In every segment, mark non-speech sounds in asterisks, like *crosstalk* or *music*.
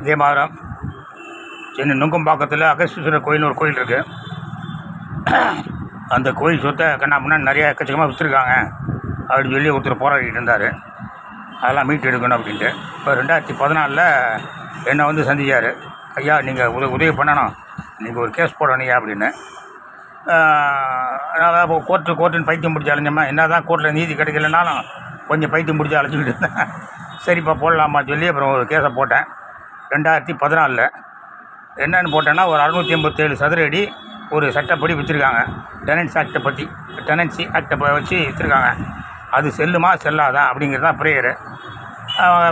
இதே மாதிரி சென்னை நுங்கம்பாக்கத்தில் அகஸ்தீஸ்வரர் கோயில்னு ஒரு கோயில் இருக்குது அந்த கோயில் சொத்தை கண்ணா முன்னாடி நிறைய எக்கச்சக்கமாக விற்றுருக்காங்க அப்படின்னு சொல்லி ஒருத்தர் போராடிட்டு இருந்தார். அதெல்லாம் மீட்டு எடுக்கணும் அப்படின்ட்டு. இப்போ ரெண்டாயிரத்தி பதினாலில் என்னை வந்து சந்திச்சார். ஐயா நீங்கள் உதவி உதவி பண்ணணும். நீங்கள் ஒரு கேஸ் போடணும் அப்படின்னு. அதாவது இப்போ கோர்ட்டு கோர்ட்டுன்னு பைத்தியம் பிடிச்சி அலைஞ்சம்மா என்ன தான் கோர்ட்டில் நீதி கிடைக்கலனாலும் கொஞ்சம் பைத்தியம் பிடிச்சி அழைச்சிக்கிட்டு இருந்தேன். சரிப்பா போடலாமா சொல்லி அப்புறம் ஒரு கேஸை போட்டேன். ரெண்டாயிரத்தி பதினாலில் என்னென்னு போட்டேன்னா ஒரு அறுநூற்றி எண்பத்தேழு சதுர அடி ஒரு சட்டப்படி வச்சுருக்காங்க டெனன்சி ஆக்டை பற்றி டெனன்சி ஆக்டை வச்சு வச்சுருக்காங்க அது செல்லுமா செல்லாதா அப்படிங்கிறது தான் ப்ரேயரு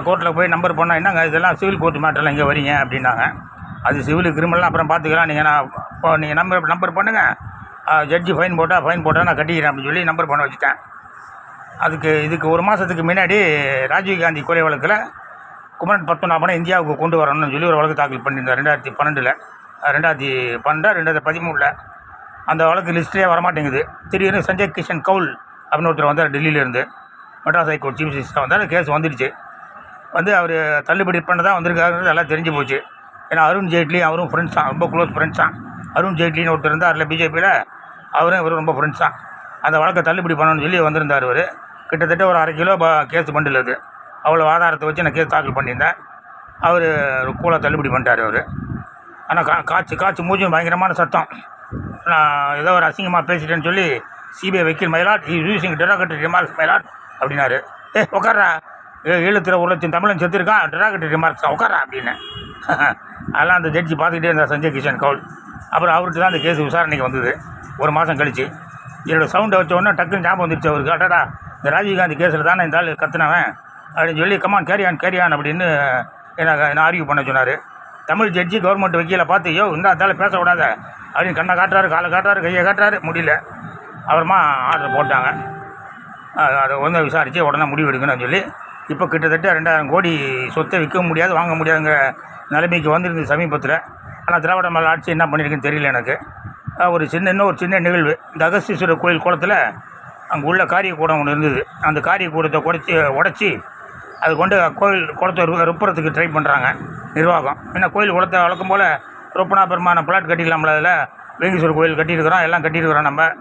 கோர்ட்டில் போய் நம்பர் பண்ணால் என்னங்க இதெல்லாம் சிவில் கோர்ட் மேட்டரில் இங்கே வரீங்க அப்படின்னாங்க. அது சிவில் கிரிமினல் அப்புறம் பார்த்துக்கலாம் நீங்கள் நான் இப்போ நீங்கள் நம்பர் நம்பர் பண்ணுங்கள் ஜட்ஜி ஃபைன் போட்டால் ஃபைன் போட்டால் நான் கட்டிக்கிறேன் அப்படின்னு சொல்லி நம்பர் பண்ண வச்சுட்டேன். அதுக்கு இதுக்கு ஒரு மாதத்துக்கு முன்னாடி ராஜீவ்காந்தி கொலை வழக்கில் குமரன் பத்மநாபனை இந்தியாவுக்கு கொண்டு வரணும்னு சொல்லி ஒரு வழக்கு தாக்கல் பண்ணியிருந்தார். ரெண்டாயிரத்தி பன்னெண்டில் ரெண்டாயிரத்தி பன்னெண்டா ரெண்டாயிரத்தி பதிமூணில். அந்த வழக்கு லிஸ்ட்லேயே வரமாட்டேங்குது. திடீர்னு சஞ்சய் கிஷன் கவுல் அப்படின்னு ஒருத்தர் வந்தார் டெல்லியிலேருந்து. மெட்ராஸ் ஹைகோர்ட் சீஃப் ஜஸ்டிஸாக வந்தார். கேஸ் வந்துடுச்சு. வந்து அவர் தள்ளுபடி பண்ண தான் வந்திருக்காருன்றது எல்லாம் தெரிஞ்சு போச்சு. ஏன்னா அருண் ஜேட்லி அவரும் ஃப்ரெண்ட்ஸ் தான். ரொம்ப க்ளோஸ் ஃப்ரெண்ட்ஸ் தான். அருண் ஜேட்லின்னு ஒருத்தர் இருந்தார் பிஜேபியில் அவரும் இவரும் ரொம்ப ஃப்ரெண்ட்ஸ் தான். அந்த வழக்கை தள்ளுபடி பண்ணணும்னு சொல்லி வந்திருந்தார் அவர் கிட்டத்தட்ட ஒரு அரை கிலோ ப கேஸ் பண்டில் அது. அவ்வளோ ஆதாரத்தை வச்சு நான் கேஸ் தாக்கல் பண்ணியிருந்தேன். அவர் கூலாக தள்ளுபடி பண்ணிட்டார் அவர். ஆனால் கா காய்ச்சி காய்ச்சி மூச்சு பயங்கரமான சத்தம். நான் ஏதோ ஒரு அசிங்கமாக பேசிட்டேன்னு சொல்லி சிபிஐ வக்கீல் மயிலாட் யூசிங் டெராகட்டரி ரிமார்க்ஸ் மயிலாட் அப்படின்னாரு. ஏ உட்காரா ஈழத்தில் ஒரு லட்சம் தமிழன் செத்துருக்கான் டெராகட்டரி ரிமார்க்ஸ் உட்காரா அப்படின்னு. *laughs* அதெல்லாம் அந்த ஜட்ஜி பார்த்துக்கிட்டே இருந்தார் சஞ்சய் கிஷன் கவுல். அப்புறம் அவர்கிட்ட தான் அந்த கேஸ் விசாரணைக்கு வந்தது. ஒரு மாதம் கழிச்சு. என்னோடய சவுண்டை வச்ச உடனே டக்குன்னு ஞாபகம் வந்துருச்சு அவருக்கு. அடடா இந்த ராஜீவ்காந்தி கேஸில் தானே இந்த ஆள் கத்துனவன்? அப்படின்னு சொல்லி கமான் கேரியான் கேரியான் அப்படின்னு என்ன என்ன ஆர்கியூ பண்ண சொன்னார். தமிழ் ஜட்ஜி கவர்மெண்ட் வக்கீலை பார்த்து யோ இந்த அதால பேசக்கூடாத அப்படின்னு கண்ணை காட்டுறாரு காலை காட்டுறாரு கையை காட்டுறாரு. முடியல. அப்புறமா ஆர்டர் போட்டாங்க. அதை வந்து விசாரித்து உடனே முடிவு எடுக்கணும்னு சொல்லி இப்போ கிட்டத்தட்ட ரெண்டாயிரம் கோடி சொத்தை விற்க முடியாது வாங்க முடியாதுங்கிற நிலைமைக்கு வந்திருந்தது சமீபத்தில். ஆனால் திராவிட மலை ஆட்சி என்ன பண்ணியிருக்குன்னு தெரியல எனக்கு. ஒரு சின்ன இன்னும் ஒரு சின்ன நிகழ்வு. இந்த அகஸ்தீஸ்வரர் கோயில் குளத்தில் அங்கே உள்ள காரிய கூடம் ஒன்று இருந்தது. அந்த காரிய கூடத்தை உடச்சி அது கொண்டு கோயில் குளத்தை ரு- ருப்புறதுக்கு ட்ரை பண்ணுறாங்க நிர்வாகம். ஏன்னா கோயில் குளத்தை வளர்க்கும் போல் ருப்பனா பெருமான பிளாட் கட்டிடலாம்ல அதில்? வேங்கீஸ்வரர் கோயில் கட்டியிருக்கிறோம் எல்லாம் கட்டியிருக்கிறோம் நம்ம.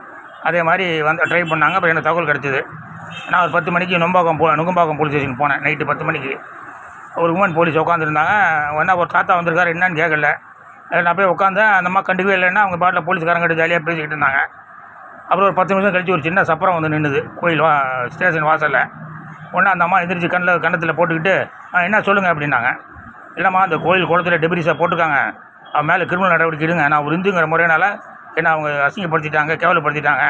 அதே மாதிரி வந்து ட்ரை பண்ணாங்க அப்புறம் எனக்கு தகவல் கிடச்சிது. நான் ஒரு பத்து மணிக்கு நொம்பாக்கம் போ நுங்கம்பாக்கம் போலீஸ் ஸ்டேஷன் போனேன் நைட்டு பத்து மணிக்கு. ஒரு உமன் போலீஸ் உட்காந்துருந்தாங்க என்ன ஒரு தாத்தா வந்திருக்காரு என்னன்னு கேட்கல நான் போய் உட்காந்தேன் அந்த அம்மா கண்டுக்கவே இல்லைன்னா அவங்க பாட்டில் போலீஸ்காரங்கிட்ட ஜாலியாக பேசிக்கிட்டு இருந்தாங்க. அப்புறம் ஒரு பத்து நிமிஷம் கழித்து ஒரு சின்ன சப்பரம் வந்து நின்றுது கோயில் வா ஸ்டேஷன் வாசலில். ஒன்று அந்த அம்மா எந்திரிச்சு கண்ணில் கண்ணத்தில் போட்டுக்கிட்டு "ஆ, என்ன சொல்லுங்கள் அப்படின்னாங்க. இல்லைம்மா அந்த கோயில் குளத்துல டெபிரிஸை போட்டிருக்காங்க. அவன் மேலே கிரிமினல் நடவடிக்கை எடுங்க. நான் ஒரு இந்துங்கிற முறையினால் என்ன அவங்க அசிங்கப்படுத்திட்டாங்க கேவலப்படுத்திட்டாங்க.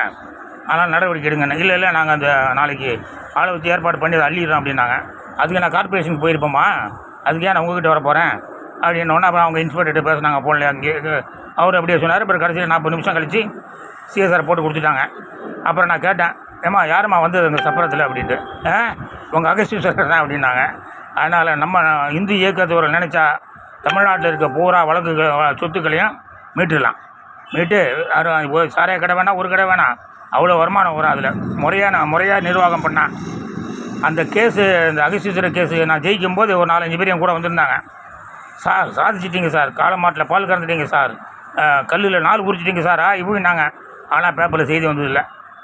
அதனால் நடவடிக்கை எடுங்க இல்லை இல்லை நாங்கள் அந்த நாளைக்கு ஆளை வச்சு ஏற்பாடு பண்ணி அதை அள்ளிடுறோம் அப்படின்னாங்க. அதுக்கு நான் கார்பரேஷனுக்கு போயிருப்போம்மா. அதுக்கே நான் உங்ககிட்ட வர போகிறேன் அப்படின்னோடனே அப்புறம் அவங்க இன்ஸ்பெக்டர்கிட்ட பேசுனாங்க போடல அங்கே அவர் அப்படியே சொன்னார். அப்புறம் கடைசியில் நாற்பது நிமிஷம் கழித்து சிஎஸ்ஆர் போட்டு கொடுத்துட்டாங்க. அப்புறம் நான் கேட்டேன். ஏம்மா யாரும்மா வந்தது அந்த சப்பரத்தில் அப்படின்ட்டு? ஆ உங்கள் அகஸ்தீஸ்வரர் தான் அப்படின்னாங்க. அதனால் நம்ம இந்து இயக்கத்தோரை நினச்சா தமிழ்நாட்டில் இருக்க பூரா வழக்குகள் சொத்துக்களையும் மீட்டுடலாம். மீட்டு அது ஒரு கடை வேணாம் ஒரு கடை வேணாம் அவ்வளோ வருமானம் வரும் அதில். முறையான முறையாக நிர்வாகம் பண்ணால் அந்த கேஸு இந்த அகஸ்தீஸ்வரர் கேஸு நான் ஜெயிக்கும் போது ஒரு நாலஞ்சு பேர் என் கூட வந்திருந்தாங்க. சார் சாதிச்சிட்டிங்க சார். காலமாட்டில் பால் கறந்துட்டீங்க சார். கல்லில் நாள் குறிச்சிட்டிங்க சார். ஆ நாங்கள் ஆனால் பேப்பரில் செய்தி வந்ததில்லை.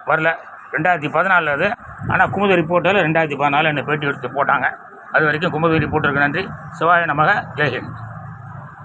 வரல. ரெண்டாயிரத்தி பதினாலில் அது. ஆனால் குமுத ரிப்போர்ட்டில் ரெண்டாயிரத்தி பதினாலு என்னை பேட்டி எடுத்து போட்டாங்க. அது வரைக்கும் குமுத ரிப்போர்ட்டருக்கு நன்றி. சிவாய நமக. ஜெய்ஹிந்த்.